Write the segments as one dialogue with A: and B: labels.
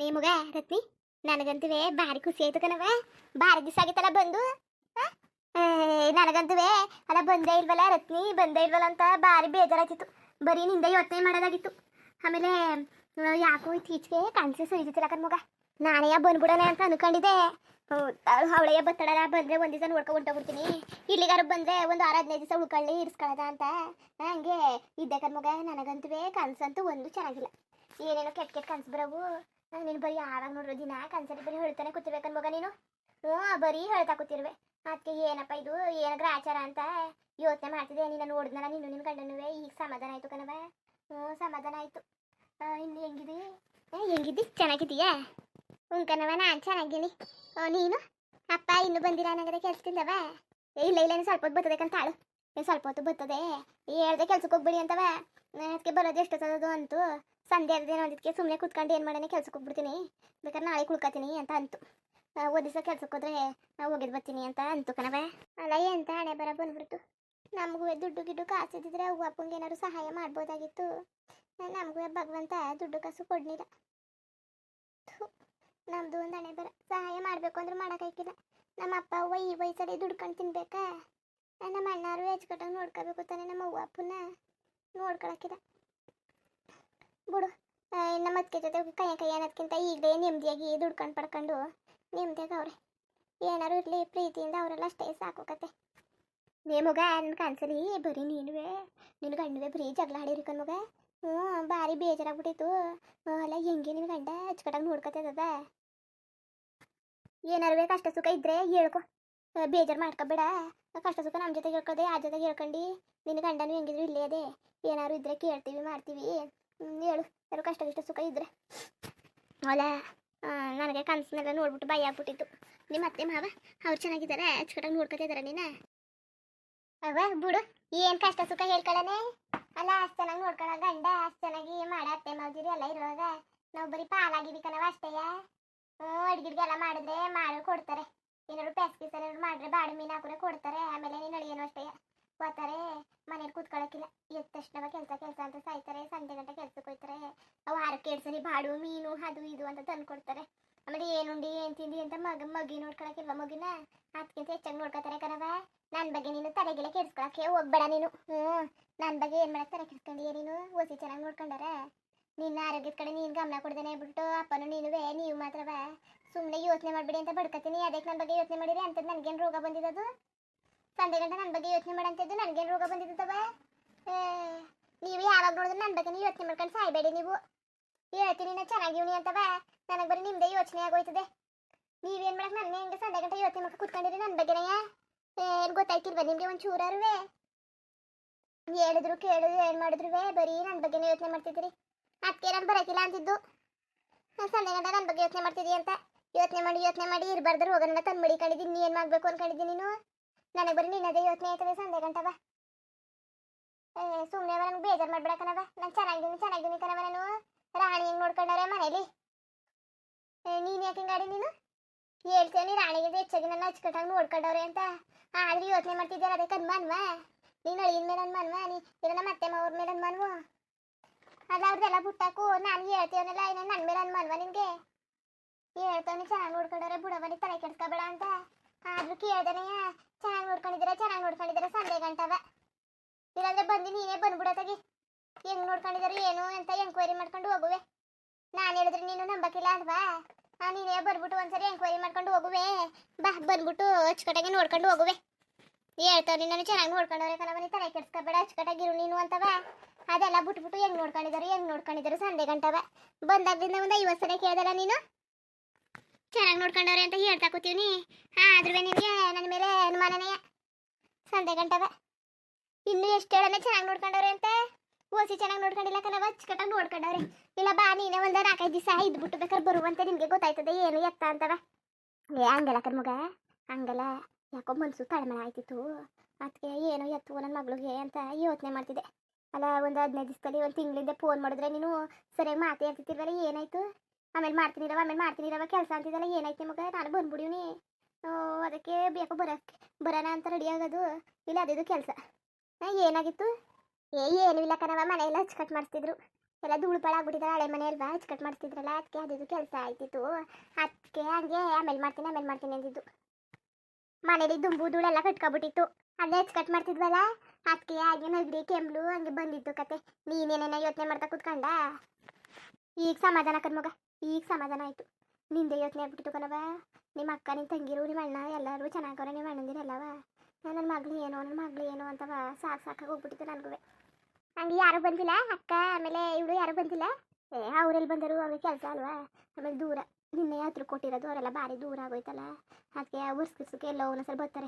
A: ನಿಮಗ ರತ್ನಿ, ನನಗಂತುವೆ ಭಾರಿ ಖುಷಿ ಆಯ್ತು ಕಣವ ಭಾರಿ ದಿವಸ ಆಗಿತ್ತಲ್ಲ ಬಂದು ನನಗಂತುವೆ ಅಲ್ಲ ಬಂದೇ ಇಲ್ವಲ್ಲ ರತ್ನಿ, ಬಂದೇ ಇಲ್ವಲ್ಲ ಅಂತ ಭಾರಿ ಬೇಜಾರಾಗಿತ್ತು ಬರೀ ನಿಂದ ಯೋಚನೆ ಮಾಡೋದಾಗಿತ್ತು. ಆಮೇಲೆ ಯಾಕೋ ಇತ್ತೀಚೆಗೆ ಕನ್ಸೆ ಕಣ ಮಗ. ನಾನೇ ಬಂದ್ಬಿಡೋಣ ಅಂತ ಅನ್ಕೊಂಡಿದ್ದೆ. ಅವಳೆಯ ಬತ್ತಡಲ್ಲ ಬಂದ್ರೆ ಒಂದ್ ದಿವಸ ನೋಡ್ಕೊ ಹೊಂಟೋಗ್ಬಿಡ್ತೀನಿ. ಇಲ್ಲಿಗಾರು ಬಂದ್ರೆ ಒಂದು ಆರು ಹದಿನೈದು ದಿವಸ ಉಳ್ಕೊಳ್ಳಿ ಇರಿಸ್ಕೊಳ್ಳೋದ ಅಂತ. ಹಂಗೆ ಇದ್ದೆ ಕಣ್ಮಗ ನನಗಂತುವೆ ಕನ್ಸಂತೂ ಒಂದು ಚೆನ್ನಾಗಿಲ್ಲ. ಏನೇನೋ ಕೆಟ್ಟ ಕೆಟ್ಟ ಕನ್ಸು ಬರವು. ನೀನು ಬರೀ ಆವಾಗ ನೋಡ್ರಿ ದಿನ ಕನ್ಸರಿ ಬರೀ ಹೇಳ್ತಾನೆ ಕೂತಿರ್ಬೇಕನ್ ಮಗ ನೀನು. ಹ್ಞೂ ಬರೀ ಹೇಳ್ತಾ ಕೂತಿರ್ವೆ. ಅದಕ್ಕೆ ಏನಪ್ಪ ಇದು ಏನಾಗ್ರ ಆಚಾರ ಅಂತ ಯೋಚನೆ ಮಾಡ್ತಿದ್ದೆ ನೀನು ನೋಡಿದ್ನಲ್ಲ ನೀನು ನಿನ್ನ ಗಂಡನುವೆ ಈಗ ಸಮಾಧಾನ ಆಯ್ತು ಕಣವ ಹ್ಞೂ ಸಮಾಧಾನ ಆಯ್ತು. ಇನ್ನು ಹೆಂಗಿದಿ? ಹೆಂಗಿದ್ದಿ ಚೆನ್ನಾಗಿದೀಯಾ ಹ್ಞೂ ಕಣವ ನಾನು ಚೆನ್ನಾಗಿನಿ ಆ, ನೀನು? ಅಪ್ಪ ಇನ್ನು ಬಂದಿಲ್ಲ ನನಗದೆ ಕೆಲ್ಸದಿಂದವ? ಏ ಇಲ್ಲ ಇಲ್ಲ ನೀನು ಸ್ವಲ್ಪ ಹೊತ್ತು ಬರ್ತದೆ ಆಳು. ನೀನು ಸ್ವಲ್ಪ ಹೊತ್ತು ಬರ್ತದೆ. ಹೇಳ್ದೆ ಕೆಲ್ಸಕ್ಕೆ ಹೋಗ್ಬಿಡಿ ಅಂತವ. ಅದಕ್ಕೆ ಬರೋದು ಎಷ್ಟೊತ್ತದು ಅಂತು. ಸಂಧ್ಯಾ ಅದೇನೋ ಅದಕ್ಕೆ ಸುಮ್ಮನೆ ಕುತ್ಕೊಂಡು ಏನು ಮಾಡೋಣ ಕೆಲ್ಸಕ್ಕೆ ಹೋಗ್ಬಿಡ್ತೀನಿ. ಬೇಕಾದ್ರೆ ನಾಳೆ ಕುಳ್ಕೊತೀನಿ ಅಂತ ಅಂತು. ಓದಿಸ ಕೆಲ್ಸಕ್ಕೆ ಹೋದ್ರೆ ನಾವು ಹೋಗಿದ್ ಬರ್ತೀನಿ ಅಂತ ಅಂತು ಕಣವ ಅಲ್ಲ, ಎಂತ ಹಣೆ ಬರ ಬಂದ್ಬಿಡ್ತು. ನಮಗೂ ದುಡ್ಡು ಗಿಡ್ಡು ಕಾಸಿದ್ರೆ ಅವ್ವ ಅಪ್ಪಂಗೆ ಏನಾದ್ರು ಸಹಾಯ ಮಾಡ್ಬೋದಾಗಿತ್ತು. ನಮಗೂ ಭಗವಂತ ದುಡ್ಡು ಕಾಸು ಕೊಡ್ಲಿಲ್ಲ. ನಮ್ದು ಒಂದು ಹಣೆ ಬರ. ಸಹಾಯ ಮಾಡಬೇಕು ಅಂದ್ರೆ ಮಾಡೋಕ್ಕಾಗಿಲ್ಲ ನಮ್ಮ ಅಪ್ಪ ಅವ್ವ ಈ ವಯಸ್ಸಲ್ಲಿ ದುಡ್ಕೊಂಡು ತಿನ್ಬೇಕಾ? ನಮ್ಮ ಅಣ್ಣಾರು ಹೆಚ್ಚುಕಟ್ಟಾಗಿ ನೋಡ್ಕೋಬೇಕು ತಾನೆ ನಮ್ಮ ಅವ್ವ ಅಪ್ಪನ ನೋಡ್ಕೊಳಕ್ಕಿಲ್ಲ ಬಿಡು. ನಮ್ಮ ಅತ್ತಿಗೆ ಜೊತೆ ಕೈ ಕೈ ಅನ್ನೋದ್ಕಿಂತ ಈಗಲೇ ನೆಮ್ಮದಿಯಾಗಿ ದುಡ್ಕೊಂಡು ಪಡ್ಕೊಂಡು ನೆಮ್ಮದಿಯಾಗಿ ಅವ್ರೆ. ಏನಾರು ಇರಲಿ, ಪ್ರೀತಿಯಿಂದ ಅವರೆಲ್ಲ ಅಷ್ಟೇ ಸಾಕು ಕತೆ. ನೇಮುಗ ನನ್ನ ಕನ್ಸಲಿ ಬರೀ ನೀನುವೆ? ನಿನ್ನ ಗಂಡುವೆ ಬರೀ ಜಗಳ ಆಡಿರಿ ಕಣ್ಮಗ ಹ್ಞೂ, ಭಾರಿ ಬೇಜಾರಾಗ್ಬಿಟ್ಟಿತ್ತು. ಅಲ್ಲ ಹೆಂಗೆ ನಿನ್ನ ಗಂಡ ಅಚ್ಚುಕಟ್ಟಾಗಿ ನೋಡ್ಕೊತದ ಏನಾರು ಕಷ್ಟ ಸುಖ ಇದ್ರೆ ಹೇಳ್ಕೊ. ಬೇಜಾರು ಮಾಡ್ಕೊಬೇಡ. ಕಷ್ಟ ಸುಖ ನಮ್ಮ ಜೊತೆ ಹೇಳ್ಕೊದೆ ಆ ಜೊತೆಗೆ ಹೇಳ್ಕೊಂಡು. ನಿನ್ನ ಗಂಡನೂ ಹೆಂಗಿದ್ರು ಇಲ್ಲೇ ಅದೇ. ಏನಾರು ಇದ್ರೆ ಕೇಳ್ತೀವಿ, ಮಾಡ್ತೀವಿ. ಹೇಳು. ಯಾರು ಕಷ್ಟ ಕಷ್ಟ ಸುಖ ಇದ್ರೆ. ಅಲ್ಲ ನನಗೆ ಕನಸನ್ನೆಲ್ಲ ನೋಡ್ಬಿಟ್ಟು ಭಯ ಆಗ್ಬಿಟ್ಟಿತ್ತು. ನಿಮ್ಮ ಅತ್ತೆ, ಮಾವ, ಅವ್ರು ಚೆನ್ನಾಗಿದ್ದಾರೆ, ಅಚ್ಚುಕಟ್ಟಾಗಿ ನೋಡ್ಕೊತಿದಾರ ನೀನ. ಅವ, ಬಿಡು, ಏನ್ ಕಷ್ಟ ಸುಖ ಹೇಳ್ಕೊಳ್ಳನೆ ಅಲ್ಲ, ಅಷ್ಟು ಚೆನ್ನಾಗಿ ನೋಡ್ಕೊಳ್ಳೋ ಗಂಡ, ಅಷ್ಟು ಚೆನ್ನಾಗಿ ಮಾಡ ಅತ್ತೆ ಮಾವಜಿರಿ ಎಲ್ಲ ಇರುವಾಗ. ನಾವು ಬರೀ ಪಾಲಾಗಿವಿ ಕಣವ ಅಷ್ಟೇಯ ಅಡ್ಗಿಡ್ಗೆಲ್ಲ ಮಾಡಿದ್ರೆ ಮಾಡಿ ಕೊಡ್ತಾರೆ. ಏನಾದ್ರು ಪೆಸ್ ಗಿಸ್ ಏನಾದ್ರು ಮಾಡಿದ್ರೆ ಬಾಡು ಮೀನು ಹಾಕಿದ್ರೆ ಕೊಡ್ತಾರೆ. ಆಮೇಲೆ ನೀನು ಏನು ಅಷ್ಟೇ ಹೋಗ್ತಾರೆ ಮನೇಲಿ ಕೂತ್ಕೊಳ್ಳೋಕ್ಕಿಲ್ಲ ಎದ್ದ ತಕ್ಷಣ ಕೆಲಸ ಕೆಲಸ ಅಂತ ಸಾಯ್ತಾರೆ ಸಂಜೆ ಗಂಟೆ ಕೆಲ್ಸಕ್ಕೆ ಹೋಗ್ತಾರೆ ಅವು ಆರಕ್ಕೆ ಎರಡು ಸರಿ ಬಾಡು, ಮೀನು, ಅದು ಇದು ಅಂತ ತಂದು ಕೊಡ್ತಾರೆ. ಆಮೇಲೆ ಏನುಂಡಿ ಏನು ತಿಂಡಿ ಅಂತ ಮಗ ಮಗಿ ನೋಡ್ಕೊಳಕ್ಕಿಲ್ವ ಮಗಿನ? ಅದಕ್ಕಿಂತ ಹೆಚ್ಚಾಗಿ ನೋಡ್ಕೊತಾರೆ ಕಣವ ನನ್ನ ಬಗ್ಗೆ ನೀನು ತಲೆಗೆಲೆ ಕೆಡ್ಸ್ಕೊಳಕ್ಕೆ ಹೋಗ್ಬೇಡ ನೀನು. ಹ್ಞೂ ನನ್ನ ಬಗ್ಗೆ ಏನು ಮಾಡಕ್ಕೆ ತಲೆ ಕೆಡ್ಸ್ಕೊಂಡಿಯ ನೀನು? ಓಸಿ ಚೆನ್ನಾಗಿ ನೋಡ್ಕೊಂಡಾರ? ನಿನ್ನ ಆರೋಗ್ಯದ ಕಡೆ ನೀನು ಗಮನ ಕೊಡ್ದೇನೆ ಬಿಟ್ಟು ಅಪ್ಪನು ನೀನುವೇ, ನೀವು ಮಾತ್ರವ. ಸುಮ್ಮನೆ ಯೋಚನೆ ಮಾಡಬೇಡಿ ಅಂತ ಬಡ್ಕತೀನಿ ಅದಕ್ಕೆ ನನ್ನ ಬಗ್ಗೆ ಯೋಚನೆ ಮಾಡಿರಿ ಅಂತ ನನಗೇನು ರೋಗ ಬಂದಿದ್ದದು ಸಂಜೆ ಗಂಟೆ ನನ್ನ ಬಗ್ಗೆ ಯೋಚನೆ ಮಾಡಂತಿದ್ದು, ನನಗೇನು ರೋಗ ಬಂದಿದ್ದವ ನೀವು ಯಾವಾಗ ನೋಡಿದ್ರೆ ನನ್ನ ಬಗ್ಗೆ ಯೋಚನೆ ಮಾಡ್ಕೊಂಡು ಸಾಯ್ಬೇಡಿ ನೀವು. ಹೇಳ್ತೀನಿ ನಾ ಚೆನ್ನಾಗಿವ್ನಿ ಅಂತವ ನನಗೆ ಬರೀ ನಿಮ್ದೇ ಯೋಚನೆ ಆಗೋಯ್ತದೆ. ನೀವೇನು ಮಾಡಕ್ಕೆ ನನ್ನ ಹೆಂಗೆ ಸಂಡೆ ಗಂಟೆ ಯೋಚನೆ ಮಾಡ್ಕೊಂಡು ಕುತ್ಕೊಂಡಿರಿ ನನ್ನ ಬಗ್ಗೆನೇ? ಏನು ಗೊತ್ತಾಯ್ತಿಲ್ವ ನಿಮಗೆ ಒಂದು ಚೂರಾರುವೆ ಹೇಳಿದ್ರು ಕೇಳಿದ್ರು ಏನು ಮಾಡಿದ್ರು ಬರೀ ನನ್ನ ಬಗ್ಗೆನೇ ಯೋಚನೆ ಮಾಡ್ತಿದ್ರಿ ಅದಕ್ಕೆ ನಾನು ಬರೋಕಿಲ್ಲ ಅಂತಿದ್ದು. ನಾನು ಸಂಜೆ ಗಂಟೆ ನನ್ನ ಬಗ್ಗೆ ಯೋಚನೆ ಮಾಡ್ತಿದ್ದೀಯ ಅಂತ. ಯೋಚನೆ ಮಾಡಿ ಯೋಚನೆ ಮಾಡಿ, ಇರಬಾರ್ದು ರೋಗನ ತಂದು ನೀ ಏನು ಮಾಡಬೇಕು ಅನ್ಕೊಂಡಿದ್ದೀನಿ ನೀನು? ನನಗೆ ಬರೀ ನಿನ್ನದೇ ಯೋಚನೆ ಆಯ್ತದೆ ಸಂಜೆ ಗಂಟವ ಏ ಸುಮ್ಮನೆ ನನಗೆ ಬೇಜಾರು ಮಾಡ್ಬೇಡ ಕಣವ ನಾನು ಚೆನ್ನಾಗಿದ್ದೀನಿ ಚೆನ್ನಾಗಿದ್ದೀನಿ ಕಣವ ನಾನು. ರಾಣಿ ಹೆಂಗೆ ನೋಡ್ಕೊಂಡಾರೆ ಮನೇಲಿ? ನೀನ್ ಯಾಕೆ ಹಿಂಗಾಡಿ ನೀನು? ಹೇಳ್ತೇನೆ ರಾಣಿಗೆ ಹೆಚ್ಚಾಗಿ ನನ್ನ ಅಚ್ಚುಕಟ್ಟಾಗಿ ನೋಡ್ಕೊಂಡವ್ರೆ ಅಂತ. ಆದ್ರೆ ಯೋಚನೆ ಮಾಡ್ತಿದ್ದಾರೆ ಅದಕ್ಕೆ ಮನ್ವ? ನೀನು ಅಳಿನ ಮೇಲೆ ಮನ್ವ? ನೀ ಇಲ್ಲ ಮತ್ತೆ ಅತ್ತೆ ಮಾವ್ರ ಮೇಲೆ ನನ್ನ ಮನ್ವ? ಅದು ಅವ್ರದ್ದೆಲ್ಲ ಬಿಟ್ಟಾಕು ನಾನು ಹೇಳ್ತೀವನೆಲ್ಲ ಏನ ನನ್ನ ಮೇಲೆ ಅನ್ಮಾನ್ವ ನಿನಗೆ? ಹೇಳ್ತಾನೆ ಚೆನ್ನಾಗಿ ನೋಡ್ಕೊಂಡವ್ರೆ ಬುಡವನಿ ತಲೆ ಕೆಡ್ಸ್ಕೊಬೇಡ ಅಂತ. ಆದ್ರೂ ಕೇಳ್ದನೆಯ ಚೆನ್ನಾಗಿ ನೋಡ್ಕೊಂಡಿದ್ದೀರಾ? ಚೆನ್ನಾಗಿ ನೋಡ್ಕೊಂಡಿದ್ದೀರಾ? ಸಂಜೆ ಗಂಟವ. ಇಲ್ಲಾಂದ್ರೆ ಬಂದು ನೀನೇ ಬಂದ್ಬಿಡತ್ತಾಗಿ ಹೆಂಗ್ ನೋಡ್ಕೊಂಡಿದಾರೆ, ಏನು ಅಂತ ಎಂಕ್ವೈರಿ ಮಾಡ್ಕೊಂಡು ಹೋಗುವೆ. ನಾನು ಹೇಳಿದ್ರೆ ನೀನು ನಂಬಕಿಲ್ಲ ಅಲ್ವಾ? ನೀನೇ ಬರ್ಬಿಟ್ಟು ಒಂದ್ಸರಿ ಎಂಕ್ವೈರಿ ಮಾಡ್ಕೊಂಡು ಹೋಗುವೆ. ಬಾ, ಬಂದ್ಬಿಟ್ಟು ಅಚ್ಚುಕಟ್ಟಾಗಿ ನೋಡ್ಕೊಂಡು ಹೋಗುವೆ. ಹೇಳ್ತಾವ ನಾನು ಚೆನ್ನಾಗಿ ನೋಡ್ಕೊಂಡವ್ರೆ ಕಣವನಿ ತಲೆ ಕೆಡ್ಸ್ಕೊಬೇಡ ಅಚ್ಚುಕಟ್ಟಾಗಿರು ನೀನು ಅಂತವ. ಅದೆಲ್ಲ ಬಿಟ್ಬಿಟ್ಟು ಹೆಂಗ್ ನೋಡ್ಕೊಂಡಿದಾರೆ ಹೆಂಗ್ ನೋಡ್ಕೊಂಡಿದಾರೆ ಸಂಡೆ ಗಂಟವ. ಬಂದಾಗ್ಲಿಂದ ಒಂದು ಐವತ್ತು ಸಲ ಕೇಳ್ದಲ್ಲ ನೀನು? ಚೆನ್ನಾಗಿ ನೋಡ್ಕೊಂಡವ್ರೆ ಅಂತ ಹೇಳ್ತಾ ಕೂತೀವಿ ಆದ್ರೂ ನಿಮಗೆ ನನ್ನ ಮೇಲೆ ಅನುಮಾನನೇ ಸಂದೇ ಗಂಟವ ಇನ್ನು ಎಷ್ಟು ಹೇಳನೆ ಚೆನ್ನಾಗಿ ನೋಡ್ಕೊಂಡವ್ರೆ ಅಂತ? ಓಸಿ ಚೆನ್ನಾಗಿ ನೋಡ್ಕೊಂಡಿಲ್ಲ ಕಣವ ಅಚ್ಚುಕಟ್ಟಾಗಿ ನೋಡ್ಕೊಂಡವ್ರೆ. ಇಲ್ಲ ಬಾ, ನೀನೇ ಒಂದು ನಾಲ್ಕೈದು ದಿವಸ ಇದ್ಬಿಟ್ಟು ಬೇಕಾದ್ರೆ ಬರುವಂತೆ ನಿಮಗೆ ಗೊತ್ತಾಯ್ತದೆ, ಏನು ಎತ್ತ ಅಂತವ. ಏ, ಹಂಗಲ್ಲ ಕರ್ಮಗ ಹಂಗಲ್ಲ. ಯಾಕೋ ಮನ್ಸು ತಳಮಳ ಆಯ್ತಿತ್ತು. ಅದಕ್ಕೆ ಏನೋ ಎತ್ತು ನನ್ನ ಮಗಳಿಗೆ ಅಂತ ಯೋಚನೆ ಮಾಡ್ತಿದ್ದೆ. ಅಲ್ಲ, ಒಂದು ಹದಿನೈದು ದಿವಸದಲ್ಲಿ ಒಂದು ತಿಂಗಳಿಂದ ಫೋನ್ ಮಾಡಿದ್ರೆ ನೀನು ಸರಿಯಾಗಿ ಮಾತೇ ಏನಾಯ್ತು? ಆಮೇಲೆ ಮಾಡ್ತೀನಿ ಇರವ ಆಮೇಲೆ ಮಾಡ್ತೀನಿ ಇರವ ಕೆಲಸ ಅಂತಿದ್ದಲ್ಲ ಏನಾಯ್ತು ಮಗ? ನಾನು ಬಂದ್ಬಿಡೀನಿ ಅದಕ್ಕೆ ಬೇಕು ಬರೋಕ್ಕೆ ಬರೋಣ ಅಂತ ರೆಡಿ ಆಗೋದು. ಇಲ್ಲ ಅದಿದು ಕೆಲಸ. ಏನಾಗಿತ್ತು? ಏ, ಏನು ಇಲ್ಲ ಕಣವ ಮನೆಯೆಲ್ಲ ಹಚ್ಕಟ್ ಮಾಡಿಸ್ತಿದ್ರು. ಎಲ್ಲ ಧೂಳು ಪಾಳು ಆಗ್ಬಿಟ್ಟಿದ್ದಾರೆ ಹಳೆ ಮನೆ ಅಲ್ವಾ? ಮಾಡ್ತಿದ್ರಲ್ಲ ಮಾಡಿಸ್ತಿದ್ರಲ್ಲ, ಅದಕ್ಕೆ ಅದಿದು ಕೆಲಸ ಆಯ್ತಿತ್ತು. ಅದಕ್ಕೆ ಹಂಗೆ ಆಮೇಲೆ ಮಾಡ್ತೀನಿ ಆಮೇಲೆ ಮಾಡ್ತೀನಿ ಅಂದಿದ್ದು. ಮನೇಲಿ ದುಂಬು ಧೂಳೆಲ್ಲ ಕಟ್ಕೊಬಿಟ್ಟಿತ್ತು. ಅಲ್ಲೇ ಕಟ್ ಮಾಡ್ತಿದ್ವಲ್ಲ? ಅದಕ್ಕೆ ಹಾಗೆ ನಗ್ರಿ ಕೆಂಬ್ಲು ಹಂಗೆ ಬಂದಿತ್ತು ಕತೆ. ನೀನೇನೇನೋ ಯೋಚನೆ ಮಾಡ್ತಾ ಕುತ್ಕೊಂಡ? ಈಗ ಸಮಾಧಾನ ಕಣ್ಮಗ ಈಗ ಸಮಾಧಾನ ಆಯ್ತು. ನಿಂದೆ ಯೋಚನೆ ಆಗ್ಬಿಟ್ಟಿತ್ತು ಕಣವ ನಿಮ್ಮ ಅಕ್ಕ ನಿನ್ನ ತಂಗಿರು, ನಿಮ್ಮ ಅಣ್ಣ ಎಲ್ಲರೂ ಚೆನ್ನಾಗವ್ರೆ ನಿಮ್ಮ ಅಣ್ಣಂದಿರ ಎಲ್ಲವ? ನನ್ನ ಮಗಳು ಏನೋ ನನ್ನ ಮಗಳು ಏನೋ ಅಂತವ ಸಾಕು ಸಾಕಾಗಿ ಹೋಗ್ಬಿಟ್ಟಿತ್ತು ನನಗೂ ಹಂಗೆ ಯಾರು ಬಂದಿಲ್ಲ? ಅಕ್ಕ, ಆಮೇಲೆ ಇವಳು ಯಾರು ಬಂದಿಲ್ಲ? ಏ ಅವರೆಲ್ಲಿ ಬಂದರು ಅವ್ರಿಗೆ ಕೆಲಸ ಅಲ್ವಾ? ಆಮೇಲೆ ದೂರ. ನಿನ್ನೆ ಹತ್ರ ಕೊಟ್ಟಿರೋದು, ಅವರೆಲ್ಲ ಭಾರಿ ದೂರ ಆಗೋಯ್ತಲ್ಲ? ಅದಕ್ಕೆ ವರ್ಷಕ್ಕೆ ಎಲ್ಲ ಒಂದೊಂದ್ಸಲ ಬರ್ತಾರೆ.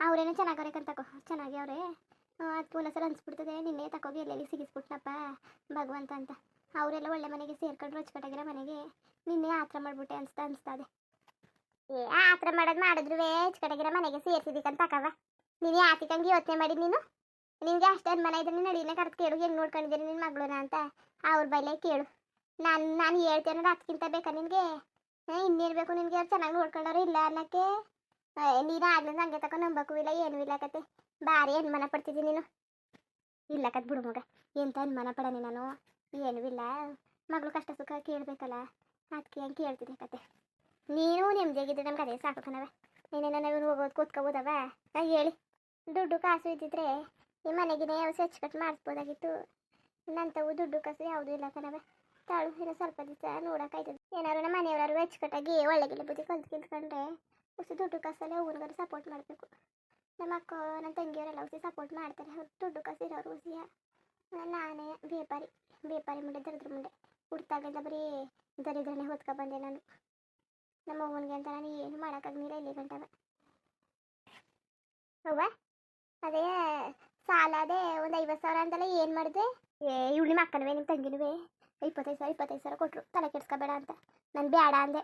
A: ಅವರೇನೋ ಚೆನ್ನಾಗವ್ರೆ ಕಂತಕೋ ಚೆನ್ನಾಗಿ ಅವರೇ. ಅದಕ್ಕೆ ಒಂದೊಂದ್ಸಲ ಅನ್ಸ್ಬಿಡ್ತದೆ. ನಿನ್ನೆ ತಕೋಗಿ ಎಲ್ಲೆಲ್ಲಿ ಸಿಗಿಸ್ಬಿಟ್ನಪ್ಪ ಭಗವಂತ ಅಂತ. ಅವರೆಲ್ಲ ಒಳ್ಳೆ ಮನೆಗೆ ಸೇರ್ಕೊಂಡು ರೊಚ್ಕಟ್ಟಾಗಿರೋ ಮನೆಗೆ ನಿನ್ನೆ ಆತ್ರ ಮಾಡ್ಬಿಟ್ಟೆ ಅನ್ಸ್ತಾ ಅನ್ಸ್ತದೆ ಏ, ಆತ್ರ ಮಾಡೋದು ಮಾಡಿದ್ರು ರುಚಿಕಟ್ಟಾಗಿರೋ ಮನೆಗೆ ಸೇರ್ಸಿದಿಕ್ಕಂತ ತಕವ ನೀನು ಆತಿಕಂಗೆ ಯೋಚನೆ ಮಾಡಿ ನೀನು? ನಿನ್ಗೆ ಅಷ್ಟೇ ಮನೆ ಇದ್ರೆ ನೀನು ನಡೀನೇ ಕರೆದು ಕೇಳು, ಹೆಂಗ್ ನೋಡ್ಕೊಂಡಿದ್ದೀನಿ ನಿನ್ನ ಮಗಳನ್ನ ಅಂತ. ಅವ್ರ ಬೈಲೆ ಕೇಳು. ನಾನು ನಾನು ಹೇಳ್ತೇನೆ ಅದಕ್ಕಿಂತ ಬೇಕಾ ನಿನಗೆ? ಇನ್ನೇನು ನಿನ್ಗೆ? ಅವ್ರು ಚೆನ್ನಾಗಿ ನೋಡ್ಕೊಂಡವ್ರು ಇಲ್ಲ ಅನ್ನಕ್ಕೆ? ನೀನು ಆಗ್ಲಿಂದ ಹಂಗೆ ತಗೊಂಡು ನಂಬಕ್ಕೂ ಇಲ್ಲ, ಏನೂ ಇಲ್ಲ ಕತೆ. ಅನುಮಾನ ಪಡ್ತಿದ್ದೀನಿ ನೀನು. ಇಲ್ಲ ಕತ್ ಬಿಡು ಮಗ. ಎಂತ ಅನುಮಾನ ಪಡನೆ ನಾನು? ಏನೂ ಇಲ್ಲ. ಮಗಳು ಕಷ್ಟ ಸುಖ ಕೇಳಬೇಕಲ್ಲ. ಅದಕ್ಕೆ ಹಂಗೆ ಕೇಳ್ತಿದ್ದೆ ಕತೆ. ನೀನು ನೆಮ್ಮದಿಯಾಗಿದ್ದೆ ನಮ್ಗೆ ಅದೇ ಸಾಕು ಕಣವ ನೀನೇನೋ ನಾವು ಹೋಗೋದು ಕೂತ್ಕೋಬೋದವ ನಾ ಹೇಳಿ. ದುಡ್ಡು ಕಾಸು ಇದ್ದಿದ್ರೆ ಈ ಮನೆಗಿನೇ ಸ್ವಚ್ಛ ಕಟ್ ಮಾಡಿಸ್ಬೋದಾಗಿತ್ತು. ನಂತವು ದುಡ್ಡು ಕಾಸು ಯಾವುದೂ ಇಲ್ಲ ಕಣವ ತಾಳು ಇಲ್ಲ ಸ್ವಲ್ಪ ದಿವಸ ನೋಡೋಕ್ಕಾಯ್ತದೆ ಏನಾದ್ರು ನಮ್ಮ ಮನೆಯವರು ಅಚ್ಚುಕಟ್ಟಾಗಿ ಒಳ್ಳೆಗಿಲ್ಲ ಬುದ್ಧಿ ಕಲ್ತು ಕಿಲ್ತ್ಕೊಂಡ್ರೆ ಉಸಿ ದುಡ್ಡು ಕಾಸಲ್ಲಿ ಅವ್ರಿಗಾರು ಸಪೋರ್ಟ್ ಮಾಡಬೇಕು. ನಮ್ಮ ಅಕ್ಕ ನನ್ನ ತಂಗಿಯವರೆಲ್ಲ ಉಸಿ ಸಪೋರ್ಟ್ ಮಾಡ್ತಾರೆ. ದುಡ್ಡು ಕಾಸು ಇರೋರು ಉಸಿಯ ನಾನೇ ವ್ಯಾಪಾರಿ. ವ್ಯಾಪಾರಿ ಮುಂದೆ ದರಿದ್ರ ಮುಂದೆ ಹುಡ್ತಾಗಲಿಂದ ಬರೀ ದರಿದ್ರನೇ ಹೊತ್ಕೊ ಬಂದೆ ನಾನು. ನಮ್ಮ ಅವ್ವನಿಗೆ ಅಂತ ನಾನು ಏನು ಮಾಡೋಕ್ಕಾಗಲಿಲ್ಲ ಇಲ್ಲಿ ಗಂಟವ. ಅವ್ವ, ಅದೇ ಸಾಲ ಅದೇ ಒಂದು ಐವತ್ತು ಸಾವಿರ ಅಂತಲ್ಲ ಏನು ಮಾಡಿದೆ? ಏ, ಇವಳಿ ಮಕ್ಕನವೇ ನಿಮ್ಮ ತಂಗಿನವೇ. ಇಪ್ಪತ್ತೈದು ಸಾವಿರ ಇಪ್ಪತ್ತೈದು ಸಾವಿರ ಕೊಟ್ಟರು ತಲೆ ಕೆಡ್ಸ್ಕೊಬೇಡ ಅಂತ. ನಾನು ಬೇಡ ಅಂದೆ.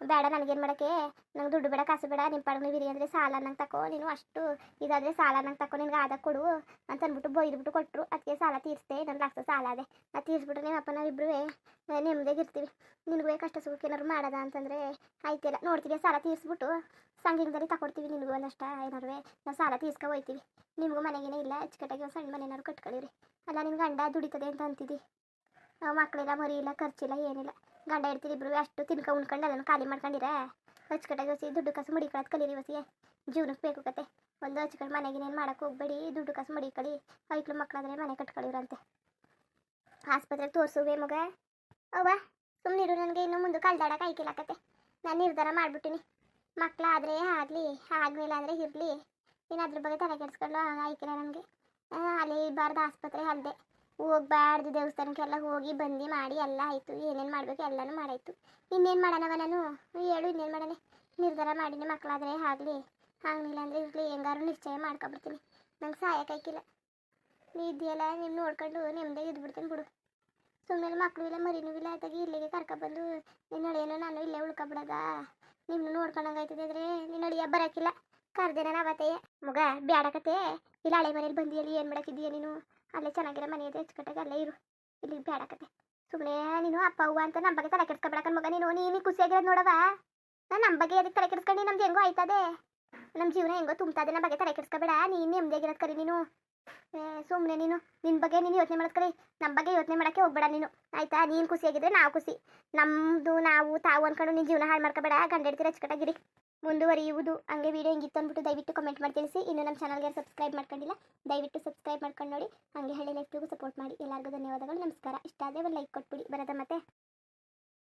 A: ಬೇಡ ನನಗೇನು ಮಾಡೋಕ್ಕೆ? ನಂಗೆ ದುಡ್ಡು ಬೇಡ, ಕಾಸು ಬೇಡ ನಿಮ್ಮ ಪಡ್ಗೆ ಇರಿ ಅಂದರೆ ಸಾಲ ನಂಗೆ ತಕೋ, ನೀನು ಅಷ್ಟು ಇದಾದರೆ ಸಾಲ ನಂಗೆ ತಕೋ, ನಿನ್ಗೆ ಆದ ಕೊಡು ಅಂತ ಅಂದ್ಬಿಟ್ಟು ಬೈದ್ಬಿಟ್ಟು ಕೊಟ್ಟರು ಅದಕ್ಕೆ ಸಾಲ ತೀರಿಸ್ದೆ ನನ್ನ ಲಕ್ಷ ಸಾಲ ಅದೇ ಅದು ತೀರಿಸ್ಬಿಟ್ರೆ ನಿಮ್ಮ ಅಪ್ಪ ನಾವಿಬ್ಬರು ನೆಮ್ಮದಿಯಾಗಿರ್ತೀವಿ ನಿನಗೂ ಕಷ್ಟ ಸುಖಕ್ಕೆ ಏನಾದ್ರು ಮಾಡೋದ ಅಂತಂದರೆ ಆಯ್ತಿಲ್ಲ ನೋಡ್ತೀವಿ ಸಾಲ ತೀರಿಸ್ಬಿಟ್ಟು ಸಂಘದಲ್ಲಿ ತಗೊಡ್ತೀವಿ ನಿನಗೂ ಒಂದಷ್ಟ ಏನಾರು ನಾವು ಸಾಲ ತೀರ್ಸ್ಕೊ ಹೋಯ್ತೀವಿ. ನಿಮಗೂ ಮನೆಗೇನೇ ಇಲ್ಲ, ಅಚ್ಚುಕಟ್ಟಾಗಿ ಒಂದು ಸಣ್ಣ ಮನೆನಾರು ಕಟ್ಕೊಳ್ಳಿರಿ ಅಲ್ಲ ನಿನ್ನ ಗಂಡ ದುಡಿತದೆ ಅಂತ ಅಂತಿದ್ದಿ ಮಕ್ಕಳಿಲ್ಲ ಮರಿ ಇಲ್ಲ ಖರ್ಚಿಲ್ಲ, ಏನಿಲ್ಲ. ಗಂಡ ಇರ್ತೀರಿ ಇಬ್ರು, ಅಷ್ಟು ತಿನ್ಕೊ ಉಣ್ಕೊಂಡು ಅದನ್ನು ಖಾಲಿ ಮಾಡ್ಕೊಂಡಿರ? ಅಚ್ಚುಕಟ್ಟಾಗಿ ಹೊಸಿ ದುಡ್ಡು ಕಾಸು ಮಡಿಕೊಳ್ಳೋದು ಕಲೀರಿ ಹೊಸಿಗೆ ಜೀವನಕ್ಕೆ ಬೇಕು ಕತೆ. ಒಂದು ಅಚ್ಚುಕಟ್ಟು ಮನೆಗಿನೇನು ಮಾಡೋಕೆ ಹೋಗ್ಬೇಡಿ, ದುಡ್ಡು ಕಾಸು ಕಳಿ. ಐಕ್ಳು ಮಕ್ಕಳಾದ್ರೆ ಮನೆ ಕಟ್ಕೊಳ್ಳಿವ್ರಂತೆ ಆಸ್ಪತ್ರೆಗೆ ತೋರಿಸುವೆ ಮಗ. ಅವ್ವ ಸುಮ್ಮನಿರು ನನಗೆ ಇನ್ನು ಮುಂದೆ ಕಲ್ದಾಡಕ್ಕೆ ಐಕಿಲ್ಲ ಕತೆ. ನಾನು ನಿರ್ಧಾರ ಮಾಡಿಬಿಟ್ಟಿನಿ. ಮಕ್ಕಳಾದರೆ ಆಗಲಿ ಆಗಲಿಲ್ಲ ಅಂದರೆ ಇರಲಿ. ಇನ್ನು ಅದ್ರ ಬಗ್ಗೆ ತಲೆ ಕೆಡಿಸ್ಕೊಂಡು ಐಕಿಲ್ಲ ನನಗೆ. ಅಲ್ಲಿ ಬಾರ್ದು ಆಸ್ಪತ್ರೆ ಅಲ್ಲದೆ ಹೋಗ್ಬಾರ್ದು ದೇವಸ್ಥಾನಕ್ಕೆಲ್ಲ ಹೋಗಿ ಬಂದು ಮಾಡಿ ಎಲ್ಲ ಆಯಿತು. ಏನೇನು ಮಾಡಬೇಕು ಎಲ್ಲನೂ ಮಾಡಾಯ್ತು. ಇನ್ನೇನು ಮಾಡೋಣವ ನಾನು ಹೇಳು ಇನ್ನೇನು ಮಾಡೋಣ? ನಿರ್ಧಾರ ಮಾಡಿನಿ ಮಕ್ಕಳಾದರೆ ಆಗಲಿ. ಆಗಲಿಲ್ಲ ಅಂದರೆ ಇರಲಿ ಹೆಂಗಾರು ನಿಶ್ಚಯ ಮಾಡ್ಕೊಬಿಡ್ತೀನಿ. ನಂಗೆ ಕೈಕಿಲ್ಲ ನೀ ಇದೆಯಲ್ಲ ನಿಮ್ಮ ನೋಡ್ಕೊಂಡು ನೆಮ್ಮದಿಯಾಗಿ ಇದ್ಬಿಡ್ತೀನಿ ಬಿಡು. ಸುಮ್ಮನೆ ಮಕ್ಕಳು ಇಲ್ಲ, ಮರಿನೂ ಇಲ್ಲ, ಆಯ್ತಾಗಿ ಇಲ್ಲಿಗೆ ಕರ್ಕೊಬಂದು ನಿನ್ನ ಅಳಿಯನು ನಾನು ಇಲ್ಲೇ ಉಳ್ಕೊಬಿಡದ? ನಿಮ್ಮನ್ನು ನೋಡ್ಕೊಂಡಂಗಾಯ್ತದೆ ಆದರೆ ನಿನ್ನ ಅಳಿಯ ಬರೋಕ್ಕಿಲ್ಲ ಕರ್ದೇನ ಅವತ್ತೇ ಮಗ ಬ್ಯಾಡಕತೆ ಇಲ್ಲ, ಹಳೆ ಮನೇಲಿ ಬಂದಿಯಲ್ಲಿ, ಏನು ಮಾಡಕಿದ್ದೀಯ ನೀನು? ಅಲ್ಲೇ ಚೆನ್ನಾಗಿರೋ ಮನೆ ಇದೆ ಅಚ್ಚುಕಟ್ಟಾಗಿ ಅಲ್ಲೇ ಇರು. ಇಲ್ಲಿ ಬೇಡಕತೆ ಸುಮ್ಮನೆ ನೀನು ಅಪ್ಪ, ಅವ್ವ ಅಂತ ನಮ್ಮ ಬಗ್ಗೆ ತಲೆ ಕೆಡ್ಸ್ಕೊಬೇಡಕ್ಕ ಮಗ ನೀನು. ನೀನು ಖುಷಿಯಾಗಿರೋದು ನೋಡವ ನಾನು ನಮ್ಮ ಬಗ್ಗೆ ಅದಕ್ಕೆ ತಲೆ ಕೆಡ್ಸ್ಕೊಂಡು? ನಮ್ದು ಹೆಂಗೋ ಆಯ್ತದೆ. ನಮ್ಮ ಜೀವನ ಹೆಂಗೋ ತುಂಬ್ತದೆ ನಮ್ಮ ಬಗ್ಗೆ ತಲೆ ಕೆಡ್ಸ್ಕೊಬೇಡ. ನೀನು ನೆಮ್ಮದಿಯಾಗಿರೋದು ಕರಿ ನೀನು. ಸುಮ್ಮನೆ ನೀನು. ನಿನ್ನ ಬಗ್ಗೆ ನೀನು ಯೋಚನೆ ಮಾಡೋದು ನಮ್ಮ ಬಗ್ಗೆ ಯೋಚನೆ ಮಾಡೋಕ್ಕೆ ಹೋಗ್ಬೇಡ ನೀನು. ಆಯ್ತಾ? ನೀನು ಖುಷಿಯಾಗಿದ್ರೆ ನಾವು ಖುಷಿ. ನಮ್ಮದು ನಾವು ತಾವು ಅಂದ್ಕೊಂಡು ನಿನ್ನ ಜೀವನ ಹಾಳು ಮಾಡ್ಕೋಬೇಡ. ಗಂಡ ಹಿಡ್ತೀರ ಅಚ್ಚುಕಟ್ಟಾಗಿರಿ ಮುಂದುವರಿಯುವುದು. ಹಂಗೆ ವಿಡಿಯೋ ಹಿಂಗಿತ್ತು ಅಂದ್ಬಿಟ್ಟು ದಯವಿಟ್ಟು ಕಮೆಂಟ್ ಮಾಡಿ ತಿಳಿಸಿ. ಇನ್ನು ನಮ್ಮ ಚಾನಲ್ಗೆ ಸಬ್ಸ್ಕ್ರೈಬ್ ಮಾಡ್ಕೊಂಡಿಲ್ಲ, ದಯವಿಟ್ಟು ಸಬ್ಸ್ಕ್ರೈಬ್ ಮಾಡ್ಕೊಂಡು ನೋಡಿ. ಹಾಗೆ ಹಳ್ಳಿ ಲೈಫ್ಗೂ ಸಪೋರ್ಟ್ ಮಾಡಿ. ಎಲ್ಲರಿಗೂ ಧನ್ಯವಾದಗಳು. ನಮಸ್ಕಾರ. ಇಷ್ಟ ಆದರೆ ಒಂದು ಲೈಕ್ ಕೊಟ್ಬಿಡಿ. ಬರೋದ ಮತ್ತೆ.